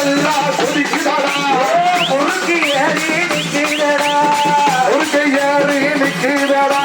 எல்லாம் கொதிக்குதடா முறுக்கு ஏறி நிற்கிறடா. முறுக்கு ஏறி நிற்கிறடா.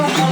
oh.